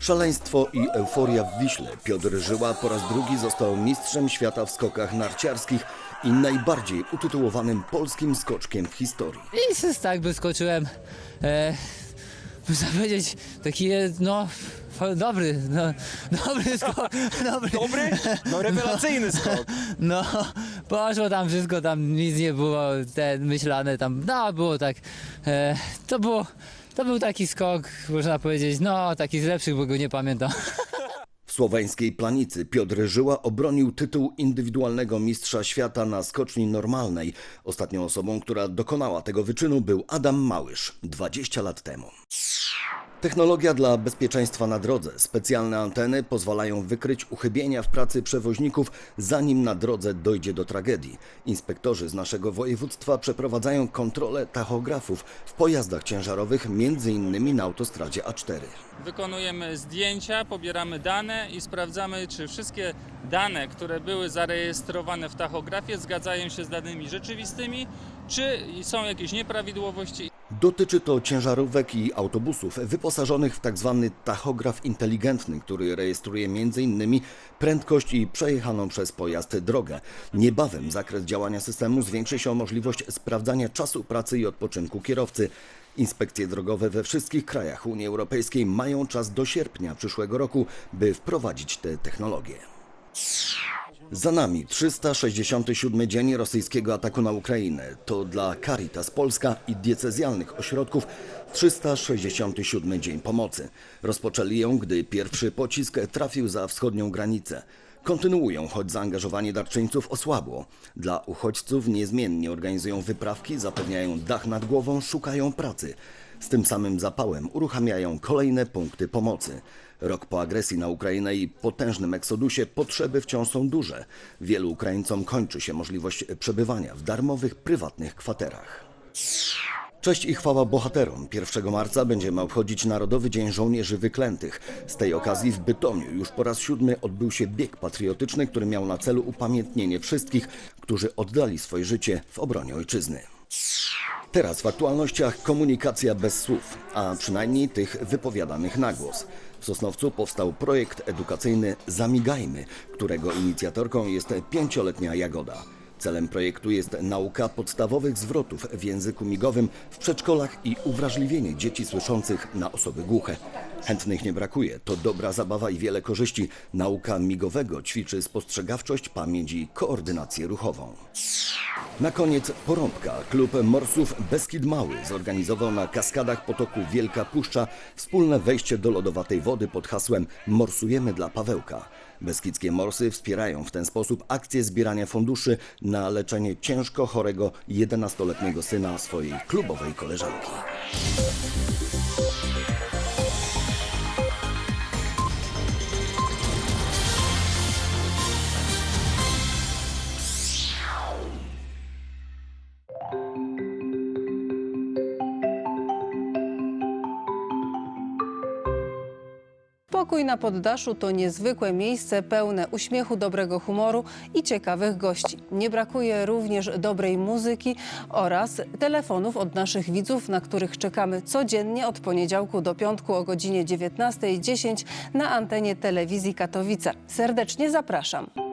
Szaleństwo i euforia w Wiśle. Piotr Żyła po raz drugi został mistrzem świata w skokach narciarskich i najbardziej utytułowanym polskim skoczkiem w historii. I tak wyskoczyłem. E, można powiedzieć, taki, e, no, dobry, no, dobry skok, dobry. Dobry? No rewelacyjny skok. No, poszło tam wszystko, tam nic nie było ten myślane, tam, no, było tak, e, to było, to był taki skok, można powiedzieć, no, taki z lepszych, bo go nie pamiętam. W słoweńskiej planicy Piotr Żyła obronił tytuł indywidualnego mistrza świata na skoczni normalnej. Ostatnią osobą, która dokonała tego wyczynu był Adam Małysz 20 lat temu. Technologia dla bezpieczeństwa na drodze. Specjalne anteny pozwalają wykryć uchybienia w pracy przewoźników, zanim na drodze dojdzie do tragedii. Inspektorzy z naszego województwa przeprowadzają kontrolę tachografów w pojazdach ciężarowych, m.in. na autostradzie A4. Wykonujemy zdjęcia, pobieramy dane i sprawdzamy, czy wszystkie dane, które były zarejestrowane w tachografie, zgadzają się z danymi rzeczywistymi, czy są jakieś nieprawidłowości. Dotyczy to ciężarówek i autobusów wyposażonych w tzw. tachograf inteligentny, który rejestruje m.in. prędkość i przejechaną przez pojazd drogę. Niebawem zakres działania systemu zwiększy się o możliwość sprawdzania czasu pracy i odpoczynku kierowcy. Inspekcje drogowe we wszystkich krajach Unii Europejskiej mają czas do sierpnia przyszłego roku, by wprowadzić te technologie. Za nami 367 dzień rosyjskiego ataku na Ukrainę. To dla Caritas Polska i diecezjalnych ośrodków 367 dzień pomocy. Rozpoczęli ją, gdy pierwszy pocisk trafił za wschodnią granicę. Kontynuują, choć zaangażowanie darczyńców osłabło. Dla uchodźców niezmiennie organizują wyprawki, zapewniają dach nad głową, szukają pracy. Z tym samym zapałem uruchamiają kolejne punkty pomocy. Rok po agresji na Ukrainę i potężnym eksodusie potrzeby wciąż są duże. Wielu Ukraińcom kończy się możliwość przebywania w darmowych, prywatnych kwaterach. Cześć i chwała bohaterom. 1 marca będziemy obchodzić Narodowy Dzień Żołnierzy Wyklętych. Z tej okazji w Bytomiu już po raz siódmy odbył się bieg patriotyczny, który miał na celu upamiętnienie wszystkich, którzy oddali swoje życie w obronie ojczyzny. Teraz w aktualnościach komunikacja bez słów, a przynajmniej tych wypowiadanych na głos. W Sosnowcu powstał projekt edukacyjny Zamigajmy, którego inicjatorką jest pięcioletnia Jagoda. Celem projektu jest nauka podstawowych zwrotów w języku migowym w przedszkolach i uwrażliwienie dzieci słyszących na osoby głuche. Chętnych nie brakuje, to dobra zabawa i wiele korzyści. Nauka migowego ćwiczy spostrzegawczość, pamięć i koordynację ruchową. Na koniec porąbka. Klub Morsów Beskid Mały zorganizował na kaskadach potoku Wielka Puszcza wspólne wejście do lodowatej wody pod hasłem Morsujemy dla Pawełka. Beskidzkie Morsy wspierają w ten sposób akcję zbierania funduszy na leczenie ciężko chorego 11-letniego syna swojej klubowej koleżanki. Pokój na poddaszu to niezwykłe miejsce pełne uśmiechu, dobrego humoru i ciekawych gości. Nie brakuje również dobrej muzyki oraz telefonów od naszych widzów, na których czekamy codziennie od poniedziałku do piątku o godzinie 19.10 na antenie telewizji Katowice. Serdecznie zapraszam.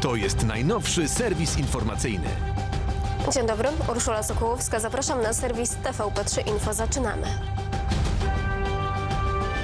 To jest najnowszy serwis informacyjny. Dzień dobry, Urszula Sokołowska. Zapraszam na serwis TVP3 Info. Zaczynamy.